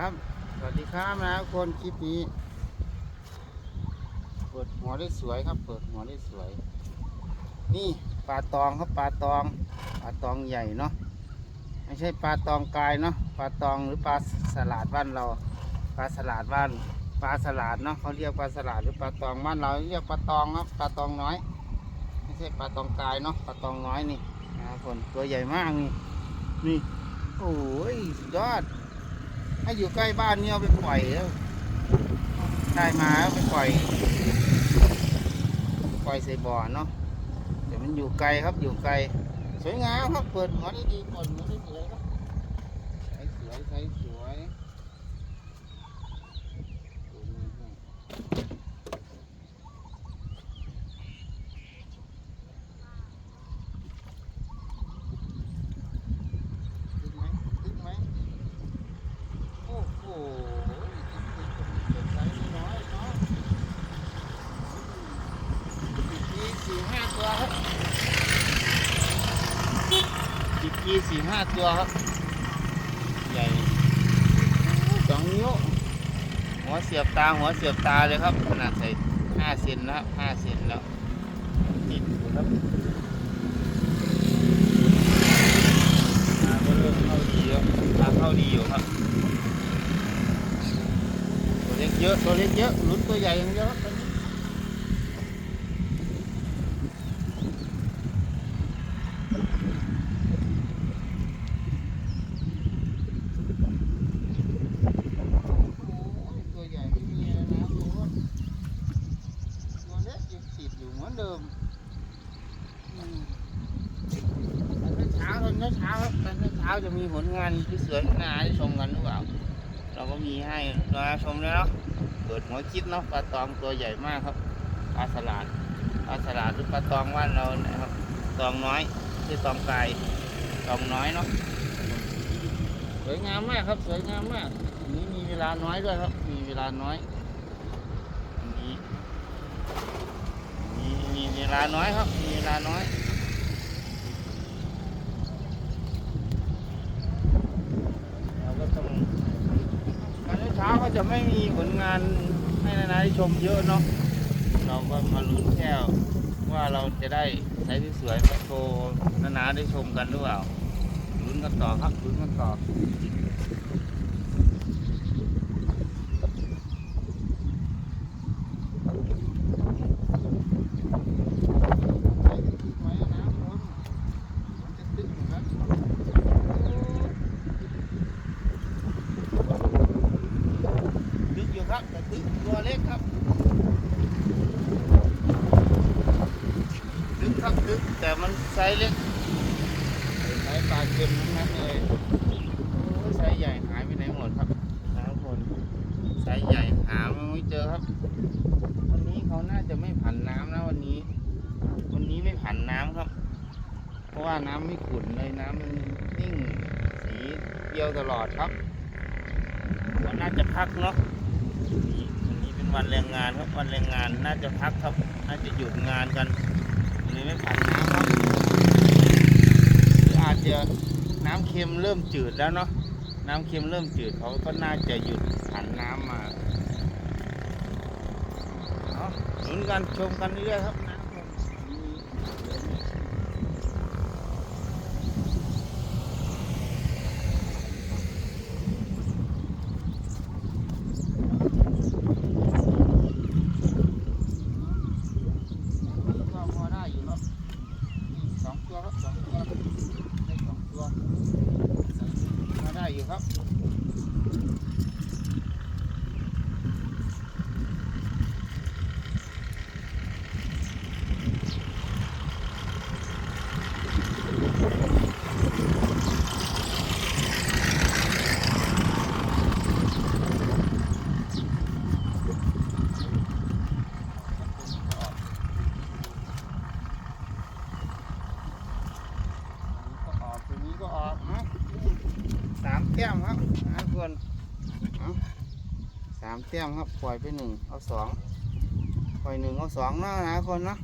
ครับ สวัสดีครับนะคนคลิปนี้ เปิดหัวได้สวยครับ เปิดหัวได้สวย นี่ปลาตองครับปลาตอง ปลาตองใหญ่เนาะ ไม่ใช่ปลาตองกายเนาะ ปลาตองหรือปลาสลัดบ้านเรา ปลาสลัดบ้าน ปลาสลัดเนาะเขาเรียกปลาสลัดหรือปลาตองบ้านเราเรียกปลาตองครับ ปลาตองน้อย ไม่ใช่ปลาตองกายเนาะ ปลาตองน้อยนี่นะครับคนตัวใหญ่มากนี่ นี่ โอ้ยสุดยอด ถ้าอยู่ใกล้บ้านเนี่ยเอาไปปล่อยแล้วได้มาเอาไปปล่อย ปล่อยใส่บ่อเนาะแต่มันอยู่ไกลครับอยู่ไกล สวยงามครับเปิดหัวดีๆเปิดหัวด้สวยครับใสสวยใสสวยตึกไหมตึกไหม โอ้โหไซส์น้อยเนาะจิกกี้สี่ห้าตัวครับจิ กกี้สี่ห้าตัวครับ ใหญ่สองนิ้วหัวเสียบตาหัวเสียบตาเลยครับ ขนาดใส่ห้าเซนนะครับห้าเซนแล้วติดอยู่ครับตาก็เริ่มเข้าดีแล้วตาเข้าดีอยู่ครับ ตัวเล็กเยอะตัวเล็กเยอะลุ้นตัวใหญ่อย่างเดียวครับตอนนี้โอ้ยตัวใหญ่ไม่มีอะไรนะดูว่าตัวเล็กยังติดอยู่เหมือนเดิมอืมตอนเช้าตอนเช้าครับตอนเช้าจะมีผลงานที่สวยๆน่าให้ชมกันหรือเปล่า เราก็มีให้มา ชมแล้วเนาะเปิดหัวคิดเนาะปลาตองตัวใหญ่มากครับปลาสลัดปลาสลัดหรือปลาตองว่านเรานะครับตองน้อยคือตองไก่ตองน้อยเนาะสวยงามมากครับ สวยงามมากนี้มีเวลาน้อยด้วยครับ มีเวลาน้อยนี้มีเวลาน้อยครับ มีเวลาน้อย เราก็ต้อง ตอนเช้า ก็จะไม่มีผลงานให้นานาได้ชมเยอะเนาะเราก็มาลุ้นแค่ว่าเราจะได้ใช้ที่สวยมาโชว์นานาได้ชมกันหรือเปล่าลุ้นกันต่อครับลุ้นกันต่อตึกอยู่ครับแต่ตึกตัวเล็กครับ ตึกครับตึก แต่มันไซส์เล็กไซส์ปลาเค็มทั้งนั้นเลยโอ้ยไซส์ใหญ่หายไปไหนหมดครับนะครับคนไซส์ใหญ่หาไม่เจอครับ วันนี้เขาน่าจะไม่ผันน้ำนะวันนี้ วันนี้ไม่ผันน้ำครับ เพราะว่าน้ำไม่ขุ่นเลยน้ำมันนิ่งสีเดียวตลอดครับวันน่าจะพักเนาะนี่วันนี้เป็นวันแรงงานครับวันแรงงานน่าจะพักครับ น่าจะหยุดงานกัน หรือไม่ผันน้ำครับหรืออาจจะน้ำเค็มเริ่มจืดแล้วเนาะน้ำเค็มเริ่มจืดเขาก็น่าจะหยุดผันน้ำมาเอาลุ้นกันชมกันเรื่อยครับ ครับเพื่อนสามเตี้ยมครับปล่อยไปหนึ่งเอาสองปล่อยหนึ่งเอาสองนะนะคนนะ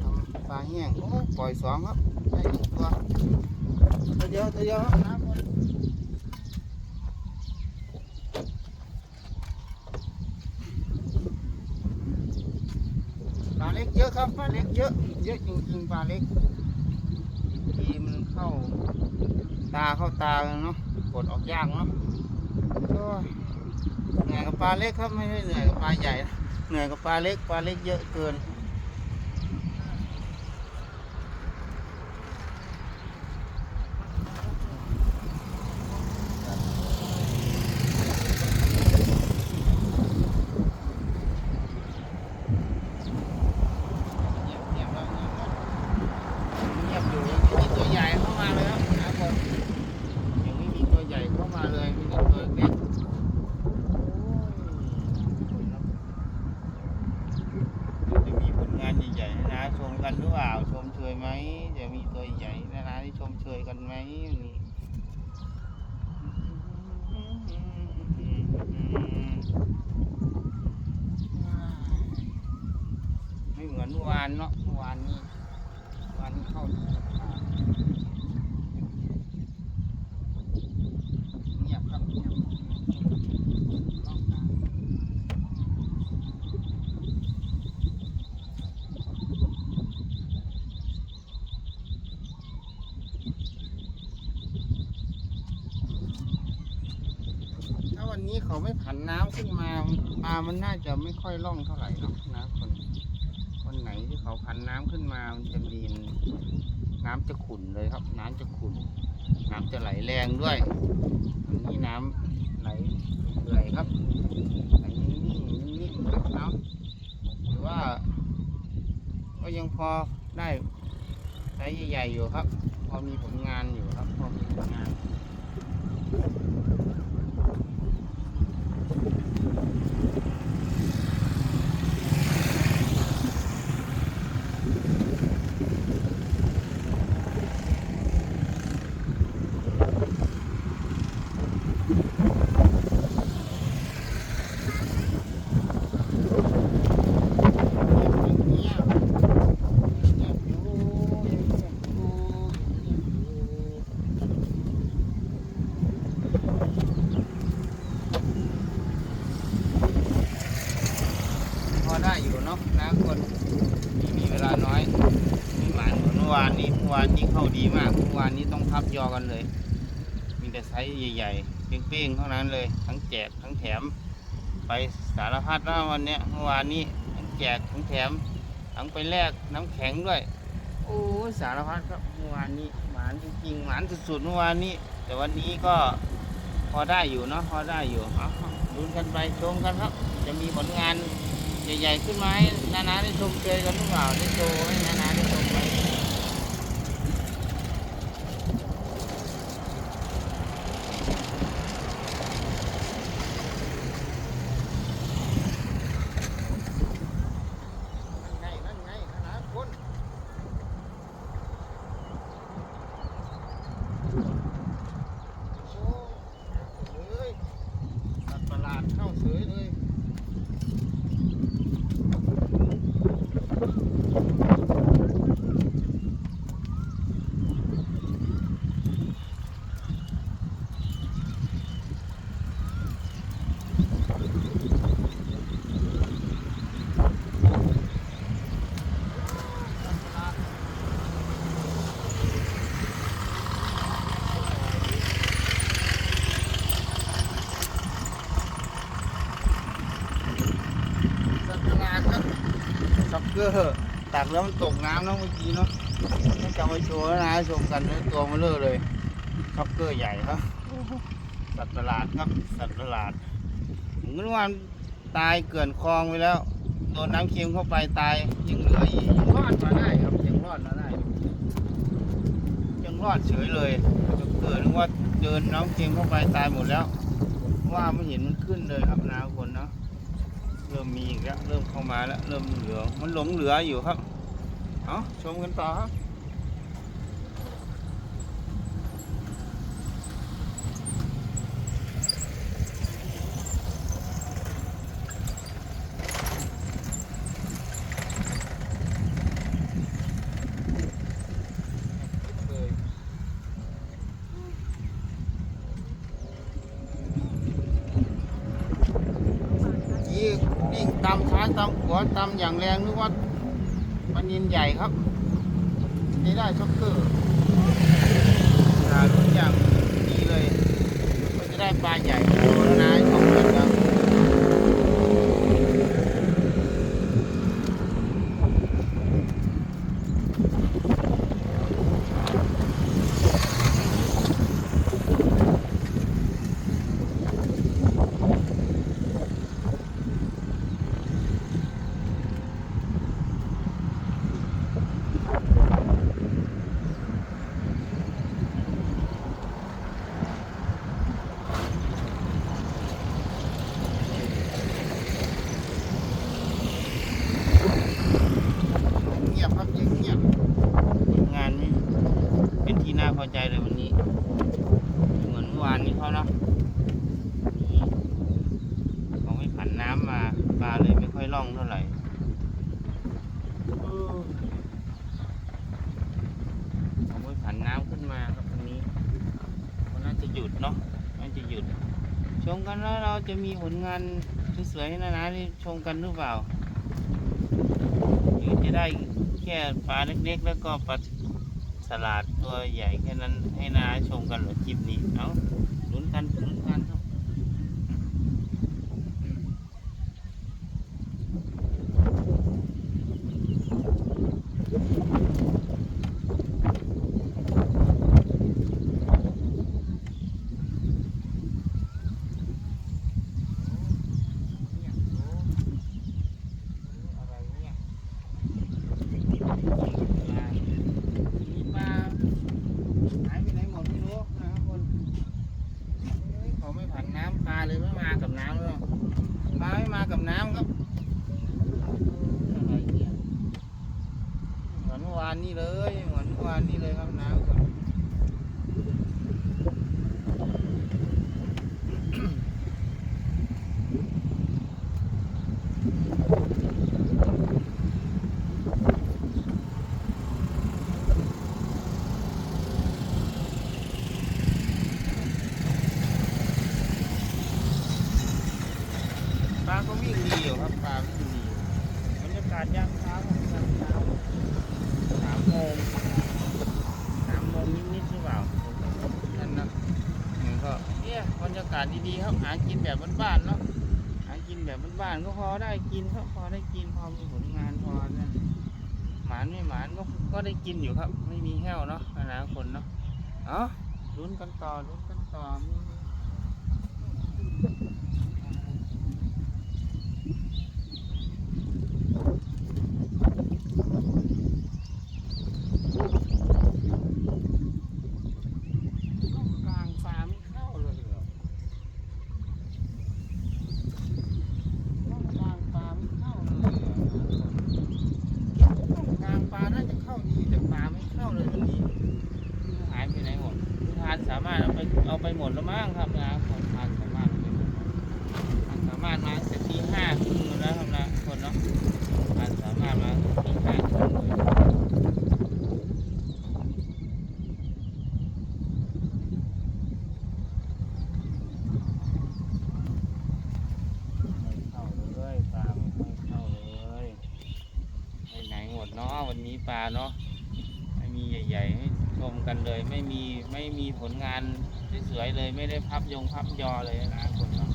ทปลาแห้งโอ้ปล่อยสองครับได้หนึ่งตัวเยวตัเยวะปลาเล็กเยอะครับปลาเล็กเยอะเยอะจริงๆปลาเล็กีมันเข้า ตาเข้าตาเนาะกดออกยากเนาะก็เหนื่อยกับปลาเล็กครับไม่ได้เหนื่อยกับปลาใหญ่นะเหนื่อยกับปลาเล็กปลาเล็กเยอะเกิน เงียบเงียบแล้วเงียบแล้วเงียบอยู่ยังไม่มีตัวใหญ่เข้ามาเลยครับนะคนยังไม่มีตัวใหญ่เข้ามาเลยมีแต่ตัวเล็กโอ้ยจะมีผลงานใหญ่ๆให้นะชมกันหรือเปล่าชมเชยไหมจะมีตัวใหญ่นะนะที่ชมเชยกันไหมนี่ไม่เหมือนเมื่อวานเนาะเมื่อวานนี้เมื่อวานนี้เข้าที่สะพานเงียบครับเงียบนอกจากถ้าวันนี้ นน้ำขึ้นมาปลามันน่าจะไม่ค่อยล่องเท่าไหร่เนาะนะคนวันไหนที่เขาผันน้ำขึ้นมามันจะดีนน้ำจะขุ่นเลยครับ น้ำจะขุ่นน้ำจะไหลแรงด้วยวันนี้น้ำไหลเอื่อยครับไหลนิ่งๆนิ่งๆครับเนาะหรือว่า ก็ยังพอได้ไซส์ใหญ่ๆอยู่ครับ พอมีผลงานอยู่ครับ พอมีผลงาน เงียบเงียบอยู่เงียบอยู่เงียบอยู่พอได้อยู่เนาะนะคนที่มีเวลาน้อยมีหมานเหมือนเมื่อวานนี้เมื่อวานนี้เข้าดีมากเมื่อวานนี้ต้องพับยอกันเลย มีแต่ไซส์ใหญ่ๆเป้งๆเท่านั้นเลย ทั้งแจกทั้งแถม ไปสารพัดนะวันเนี้ยเมื่อวานนี้ทั้งแจกทั้งแถมทั้งไปแลกน้ำแข็งด้วย โอ้สารพัดครับเมื่อวานนี้หมานจริงๆหมานสุดๆเมื่อวานนี้ แต่วันนี้ก็พอได้อยู่เนาะพอได้อยู่เอาดูกันไปชมกันครับ จะมีผลงานใหญ่ๆขึ้นมาให้นานาได้ชมเชยกันหรือเปล่าได้โชว์ให้นานาได้ชมไหมนั่นไงนั่นไงนานาคน โอ้เฮ้ยสัตว์ประหลาดเข้าเสยเลย สัตว์ประหลาดครับซ็อก เกอร์ตักแล้วมันตกน้ำแล้วเมื่อกี้เนาะต้องจำไว้โชว์แล้วนะชมกันนะตัวมันเลอะเลยซ็อกเกอร์ใหญ่ครับสัตว์ประหลาดครับสัตว์ประหลาดผมก็ว่ามันตายเกลื่อนคลองไปแล้วโดนน้ำเค็มเข้าไปตายยังเหลืออีกยังรอดมาได้ครับยังรอดมาได้ยังรอดเฉยเลยซ็อกเกอร์นึกว่าเดินน้ำเค็มเข้าไปตายหมดแล้ว ว่าไม่เห็นมันขึ้นเลยครับนาคนเนาะเริ่มมีอีกแล้ว เริ่มเข้ามาแล้ว เริ่มเหลือมันหลงเหลืออยู่ครับ เอาชมกันต่อครับเลยยี่วิ่ง ตามซ้ายตามขวาตามอย่างแรงนึกว่าปลานินใหญ่ครับ นี่ได้ช็อกเกอร์หาทุกอย่างดีเลย มันจะได้ปลาใหญ่โตแล้วนะของเพื่อครับ เงียบครับยังเงียบงานไม่เป็นที่น่าพอใจเลยวันนี้ เหมือนเมื่อวานนี้เขาเนาะนี่เขาไม่ผันน้ำมาปลาเลยไม่ค่อยล่องเท่าไหร่เออเขาไม่ผันน้ำขึ้นมาครับวันนี้เขาน่าจะหยุดเนาะน่าจะหยุด ชมกันแล้วเรา จะมีผลงานสวยๆให้นานาได้ชมกันหรือเปล่าหรือจะได้แค่ปลาเล็กๆ แล้วก็ปลาสลัดตัวใหญ่แค่นั้นให้นาชมกันหรือคลิปนี้ เอาลุ้นกันลุ้นกันครับเนี่ยโอ้อะไรเนี่ย มีปลาหายไปไหนหมดไม่รู้นะครับคนเฮ้ยเขาไม่ผันน้ำปลาเลยไม่มากับน้ำเลยปลาไม่มากับน้ำครับอะไรเนี่ยเหมือนเมื่อวานนี้เลยเหมือนเมื่อวานนี้เลยครับน้ำครับปลาก็วิ่งดีอยู่ครับปลาวิ่งดีบรรยากาศยามเช้าครับยามเช้าสามโมงสามโมงนิดๆหรือเปล่านั่นนะนี่ก็เนี่ยบรรยากาศดีๆครับหากินแบบบ้านๆเนาะหากินแบบบ้านๆก็พอได้กินก็พอได้กินพอมีผลงานพอนั่นหมานไม่หมานก็ก็ได้กินอยู่ครับ ไม่มีแห้วเนาะอนาคตเนาะเอ้าลุ้นกันต่อลุ้นกันต่อมี ช่องกลางฟ้าไม่เข้าเลยเหรอช่องกลางฟ้าไม่เข้าเลยเหรอช่องกลางฟ้าน่าจะเข้าดีแต่ปลาไม่เข้าเลยวันนี้หาย ไหนหมดทานสามารถเอาไปเอาไปหมดแล้วมั้งครับนะครับเอาไปหมดแล้วทานสามารถมาตั้งแต่ตีห้าครึ่งแล้วครับนะคนเนาะทานสามารถมาตั้งแต่ตีห้าครึ่งเลย ไม่เข้าเลยปลาไม่ค่อยเข้าเลยไปไหนหมดเนาะวันนี้ปลาเนาะ มีใหญ่ๆให้ชมกันเลย ไม่มีไม่มีผลงานสวยๆเลยไม่ได้พับยงพับยอเลยนะคนเนาะ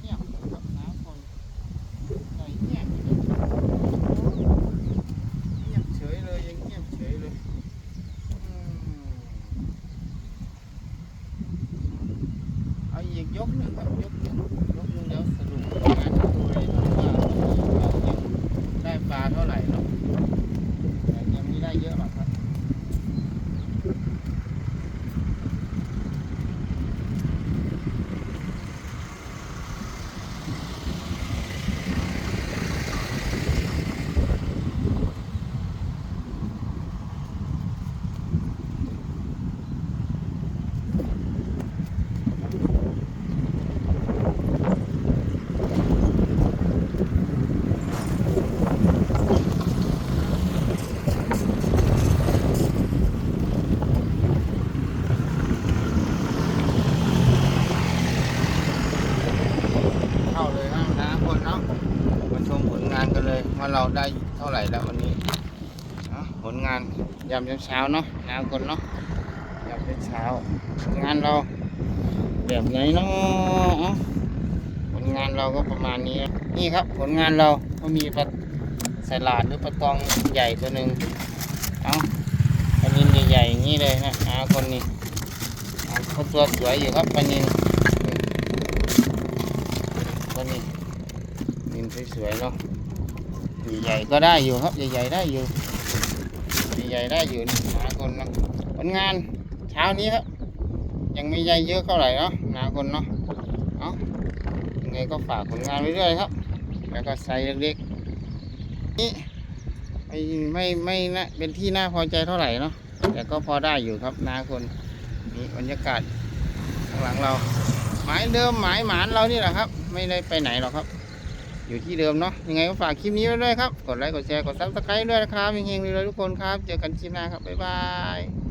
เงียบครับนะคนไหนเงียบเงียบเฉยเลยยังเงียบเฉยเลยอืม เอาอี ยามเช้าเนาะนาคนเนาะยามเช้างานเราแบบไหนเนาะผลงานเราก็ประมาณนี้นี่ครับผลงานเราก็มีปลาสลาดหรือปลาตองใหญ่ตัวหนึ่งเอาปลานินใหญ่ๆอย่างนี้เลยนะนาคนนี้เขาตัวสวยอยู่ครับปลานินอืมปลานินนินสวยๆเนาะใหญ่ๆก็ได้อยู่ครับใหญ่ๆได้อยู่ ใหญ่ได้อยู่นี่นาคนเนาะผลงานเช้านี้ครับ ยังไม่ใหญ่เยอะเท่าไหร่เนาะนาคนเนาะเอายังไงก็ฝากผลงานไว้ด้วยครับ แล้วก็ไซส์เล็กๆนี่ไม่ไม่ไม่นะเป็นที่น่าพอใจเท่าไหร่เนาะแต่ก็พอได้อยู่ครับนาคนนี่บรรยากาศข้างหลังเรา หมายเดิมหมายหมานเรานี่แหละครับ ไม่ได้ไปไหนหรอกครับ อยู่ที่เดิมเนาะยังไงก็ฝากคลิปนี้ไว้ด้วยครับ กดไลค์กดแชร์กดซับสไครต์ด้วยนะครับเฮงๆเลยทุกคนครับ เจอกันคลิปหน้าครับบ๊ายบาย